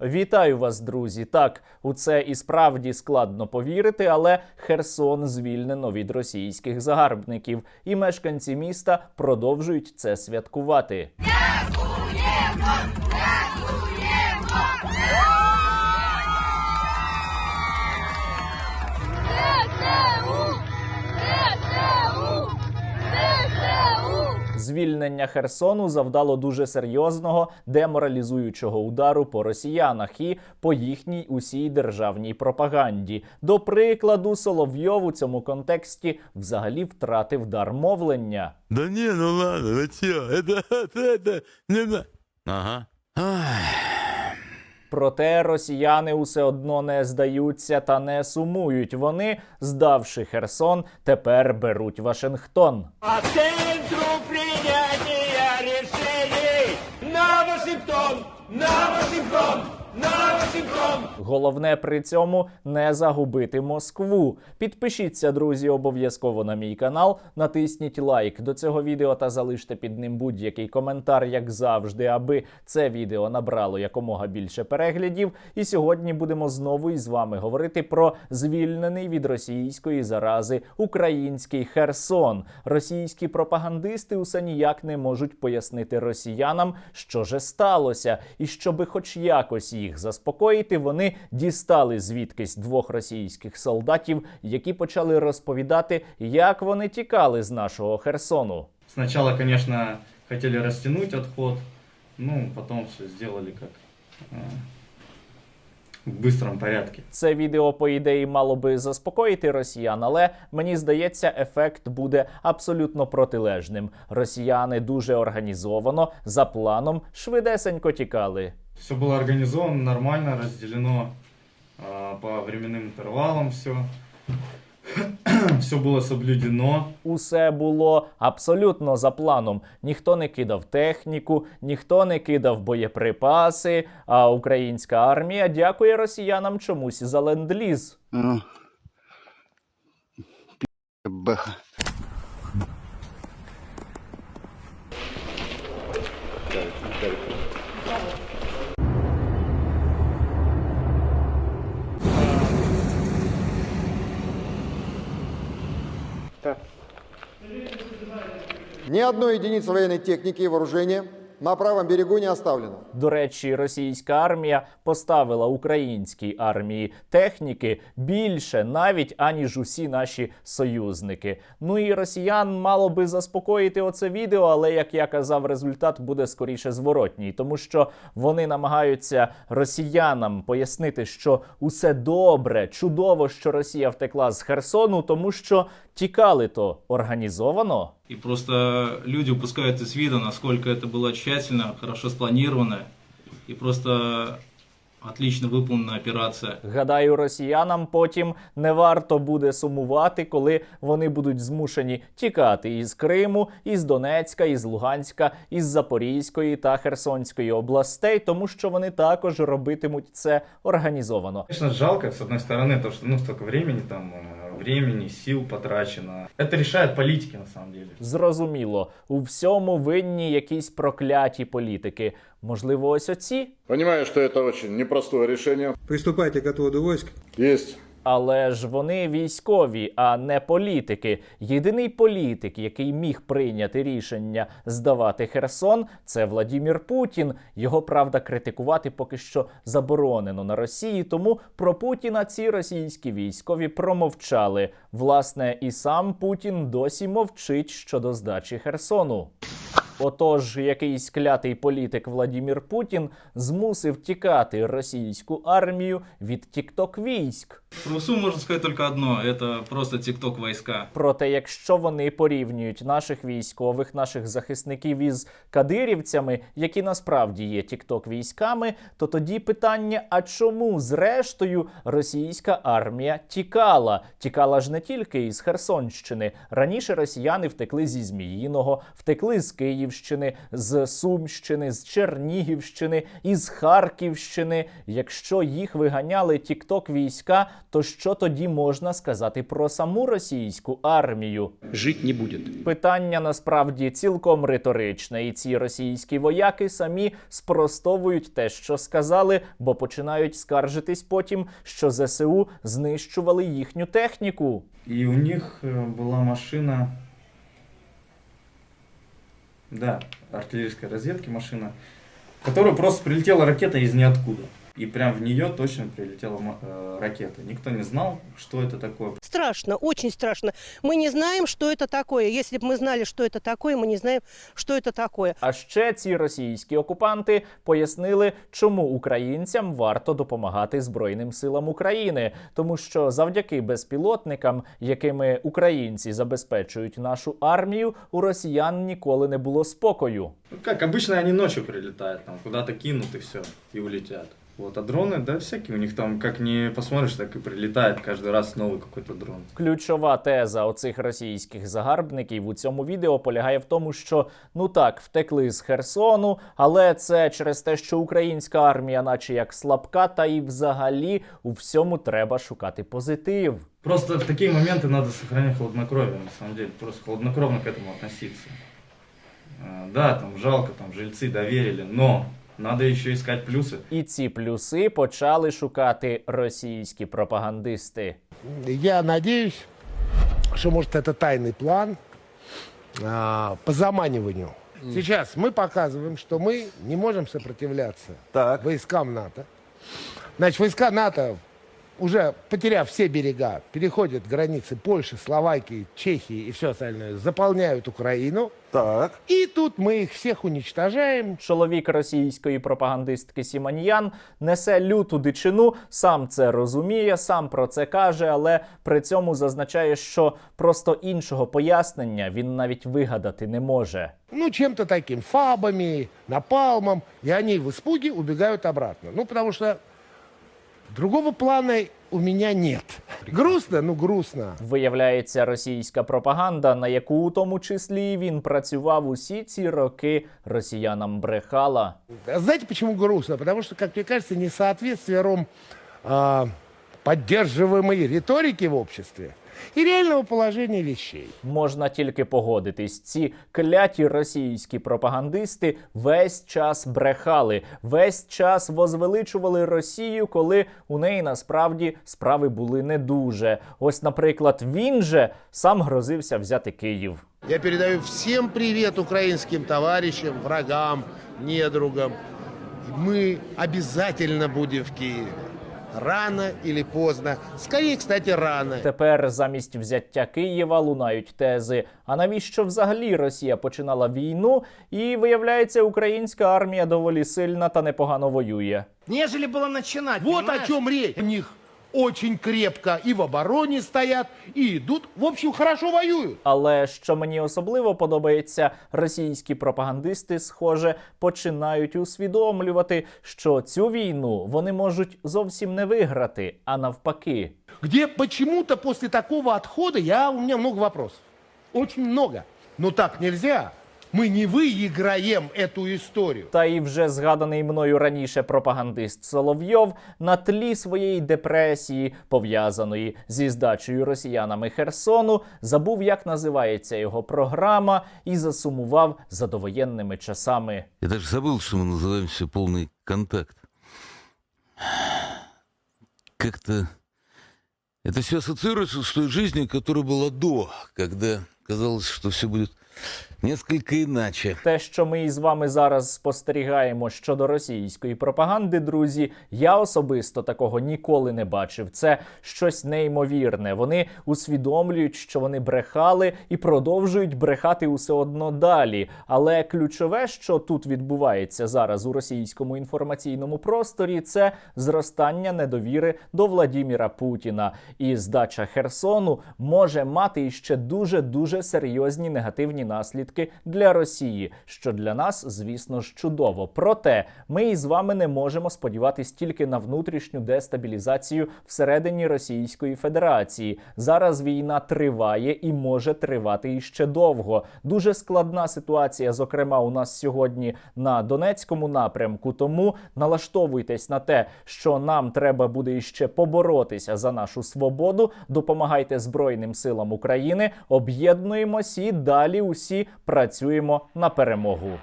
Вітаю вас, друзі. Так, у це і справді складно повірити, але Херсон звільнено від російських загарбників, і мешканці міста продовжують це святкувати. ЗСУ! Звільнення Херсону завдало дуже серйозного деморалізуючого удару по росіянах і по їхній усій державній пропаганді. До прикладу, Соловйов у цьому контексті взагалі втратив дар мовлення. Да не, ну ладно, ну чё, это, это, это, не на... Ага. Ай. Проте росіяни усе одно не здаються та не сумують. Вони, здавши Херсон, тепер беруть Вашингтон. А центру прийняття рішень на Вашингтон! На Вашингтон! Головне при цьому не загубити Москву. Підпишіться, друзі, обов'язково на мій канал. Натисніть лайк до цього відео та залиште під ним будь-який коментар, як завжди, аби це відео набрало якомога більше переглядів. І сьогодні будемо знову із вами говорити про звільнений від російської зарази український Херсон. Російські пропагандисти усе ніяк не можуть пояснити росіянам, що же сталося, і щоби хоч якось їх заспокоїти, вони дістали звідкись двох російських солдатів, які почали розповідати, як вони тікали з нашого Херсону. Спочатку, звісно, хотіли розтягнути відход, ну, потім все зробили э, в быстром порядке. Це відео, по ідеї, мало би заспокоїти росіян, але мені здається, ефект буде абсолютно протилежним. Росіяни дуже організовано за планом швидесенько тікали. Все было организовано нормально, разделено э, по временным интервалам все. все було соблюдено. Усе було абсолютно за планом. Ніхто не кидав техніку, ніхто не кидав боєприпаси. А українська армія дякує росіянам чомусь за ленд-ліз. Ну. Ни одной единицы военной техники и вооружения на правом берегу не оставлено. До речі, російська армія поставила українській армії техніки більше навіть аніж усі наші союзники. Ну і росіян мало би заспокоїти оце відео, але як я казав, результат буде скоріше зворотній, тому що вони намагаються росіянам пояснити, що усе добре, чудово, що Росія втекла з Херсону, тому що тікали то організовано. И просто люди упускают из вида, насколько это было тщательно, хорошо спланировано и просто отлично выполненная операция. Гадаю, росіянам потім не варто буде сумувати, коли вони будуть змушені тікати із Криму, із Донецька, із Луганська, із Запорізької та Херсонської областей, тому що вони також робитимуть це організовано. Конечно, жалко, с одной стороны, то, что ну, столько времени, там, э, времени, сил потрачено. Это решают политики, на самом деле. Зрозуміло, у всьому винні якісь прокляті політики. Можливо, ось оці. Понимаю, что это очень непростое решение. Приступайте к отводу войск. Есть. Але ж вони військові, а не політики. Єдиний політик, який міг прийняти рішення здавати Херсон, це Владімір Путін. Його правда критикувати поки що заборонено на Росії. Тому про Путіна ці російські військові промовчали. Власне, і сам Путін досі мовчить щодо здачі Херсону. Отож, якийсь клятий політик Владімір Путін змусив тікати російську армію від тікток військ. Про ВСУ можно сказать только одно, это просто тикток войска. Проте, якщо вони порівнюють наших військових, наших захисників із кадирівцями, які насправді є тікток військами, то тоді питання: а чому зрештою російська армія тікала? Тікала ж не тільки із Херсонщини. Раніше росіяни втекли зі Зміїного, втекли з Київщини, з Сумщини, з Чернігівщини, із Харківщини. Якщо їх виганяли тікток війська, то що тоді можна сказати про саму російську армію? Жить не будет. Питання насправді цілком риторичне, і ці російські вояки самі спростовують те, що сказали, бо починають скаржитись потім, що ЗСУ знищували їхню техніку. И у них э, была машина, да, артиллерийской разведки машина, в которую просто прилетела ракета из ниоткуда И прям в нее точно прилетела ма- э, ракета. Никто не знал, что это такое. Страшно, очень страшно. Мы не знаем, что это такое. Если бы мы знали, что это такое, мы не знаем, что это такое. А ще ці російські окупанти пояснили, чому українцям варто допомагати Збройним силам України, тому що завдяки безпілотникам, якими українці забезпечують нашу армію, у росіян ніколи не було спокою. Ну, как обычно они ночью прилетают, там куда-то кинут и все, и улетят. Вот, а дроны, да, всякие у них там, как не посмотришь, так и прилетает каждый раз новый какой-то дрон. Ключова теза оцих російських загарбників у цьому відео полягає в тому, що ну так, втекли з Херсону, але це через те, що українська армія, наче як слабка, та і взагалі у всьому треба шукати позитив. Просто в такие моменты надо сохранять хладнокровие, на самом деле, просто хладнокровно к этому относиться. А, Да, там жалко, там жильцы доверили, но надо еще искать плюсы. І ці плюси почали шукати російські пропагандисти. Я надеюсь, что, может, это тайный план а, по заманиванию. Сейчас мы показываем, что мы не можем сопротивляться войскам НАТО. Значит, войска НАТО, уже потеряв все берега, переходят границы Польши, Словакии, Чехии и все остальное, заполняют Украину. Так. И тут мы их всех уничтожаем, Чоловік російської пропагандистки Сіманьян несе люту дичину, сам це розуміє, сам про це каже, але при цьому зазначає, що просто іншого пояснення він навіть вигадати не може. ну, чем-то таким, фабами, напалмом, и они в испуге убегают обратно. Ну, потому что другого плана у мене нет. Грустно? Ну, грустно. Виявляється, російська пропаганда, на яку у тому числі він працював усі ці роки, росіянам брехала. А Знаете, почему грустно? Потому що, как мне кажется, несоответствие ром а, поддерживаемой риторики в обществе и реального положения вещей. Можна тільки погодитись. Ці кляті російські пропагандисти весь час брехали, весь час возвеличували Росію, коли у неї насправді справи були не дуже. Ось, наприклад, він же сам грозився взяти Київ. Я передаю всем привет украинским товарищам, врагам, недругам. Мы обязательно будем в Киеве. Рано или поздно. Скорее, кстати, рано. Тепер замість взяття Києва лунають тези. А навіщо взагалі Росія починала війну? І виявляється, українська армія доволі сильна та непогано воює. Нежели було начинать, Вот о чому річ. У них очень крепко и в обороне стоят, и идут. В общем, хорошо воюют. Але що мені особливо подобається, російські пропагандисти, схоже, починають усвідомлювати, що цю війну вони можуть зовсім не виграти, а навпаки. Где почему-то после такого отхода я, у меня много вопросов. Очень много. Но так нельзя. Мы не выиграем эту историю. Та і вже згаданий мною раніше пропагандист Соловйов на тлі своєї депресії, пов'язаної зі здачею росіянами Херсону, забув, як називається його програма, і засумував за довоєнними часами. Я даже забыл, что мы называем все полный контакт. Как-то это все ассоциируется с той жизнью, которая была до, когда казалось, что все будет несколько иначе. Те, що ми із вами зараз спостерігаємо щодо російської пропаганди, друзі, я особисто такого ніколи не бачив. Це щось неймовірне. Вони усвідомлюють, що вони брехали і продовжують брехати усе одно далі. Але ключове, що тут відбувається зараз у російському інформаційному просторі, це зростання недовіри до Владіміра Путіна. І здача Херсону може мати іще дуже дуже серйозні негативні наслідки для Росії, що для нас, звісно ж, чудово. Проте ми із вами не можемо сподіватись тільки на внутрішню дестабілізацію всередині Російської Федерації. Зараз війна триває і може тривати іще довго. Дуже складна ситуація, зокрема, у нас сьогодні на Донецькому напрямку. Тому налаштовуйтесь на те, що нам треба буде іще поборотися за нашу свободу. Допомагайте Збройним силам України, об'єднуємось і далі усі працюємо на перемогу.